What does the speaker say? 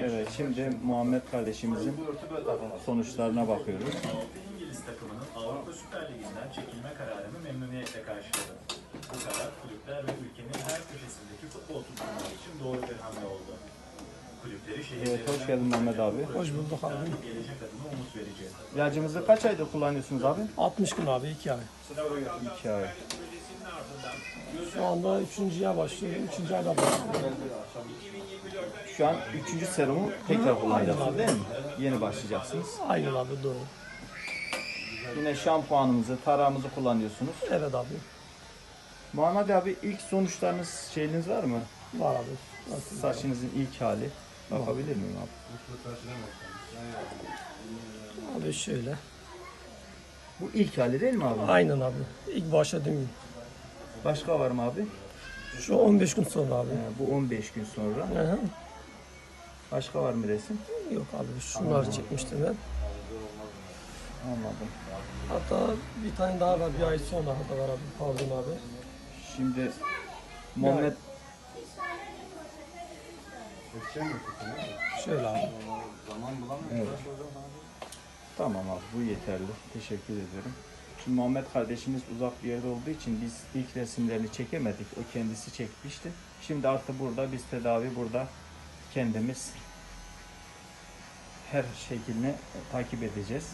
Evet şimdi Muhammed kardeşimizin sonuçlarına bakıyoruz. İngiliz takımının Avrupa Süper Ligi'nden çekilme kararını memnuniyetle karşıladı. Bu karar kulüpler ve ülkenin her köşesindeki futbol tutkunları için doğru bir hamle oldu. Kulüpleri Evet hoş geldin Mehmet abi. Hoş bulduk abi. gelecek adına umut verici. İlacımızı kaç ayda kullanıyorsunuz abi? 60 gün abi 2 ay. 2 ay. Şu anda 3.ye başlıyor. 3. ayda başlıyor. Şu an 3. serumu tekrar kullanıyorsunuz değil mi? Yeni başlayacaksınız. Aynen abi doğru. Yine şampuanımızı, tarağımızı kullanıyorsunuz. Evet abi. Muhammed abi ilk sonuçlarınız şeyiniz var mı? Var abi. Nasıl? Saçınızın ilk hali. Bakabilir miyim abi? Abi şöyle. Bu ilk hali değil mi abi? Aynen abi. İlk başladığım gün. Başka var mı abi? Şu 15 gün sonra abi. He, bu 15 gün sonra. Hı hı. Başka var mı resim? Yok abi şunları çekmiştim ben. Anladım. Hatta bir tane daha var bir ay sonra hatta var abi. Pardon abi. Şimdi Muhammed Şöyle abi. Evet. Tamam abi bu yeterli. Teşekkür ediyorum. Şimdi Muhammed kardeşimiz uzak bir yerde olduğu için biz ilk resimlerini çekemedik. O kendisi çekmişti. Şimdi artık burada biz tedavi burada kendimiz her şekilde takip edeceğiz.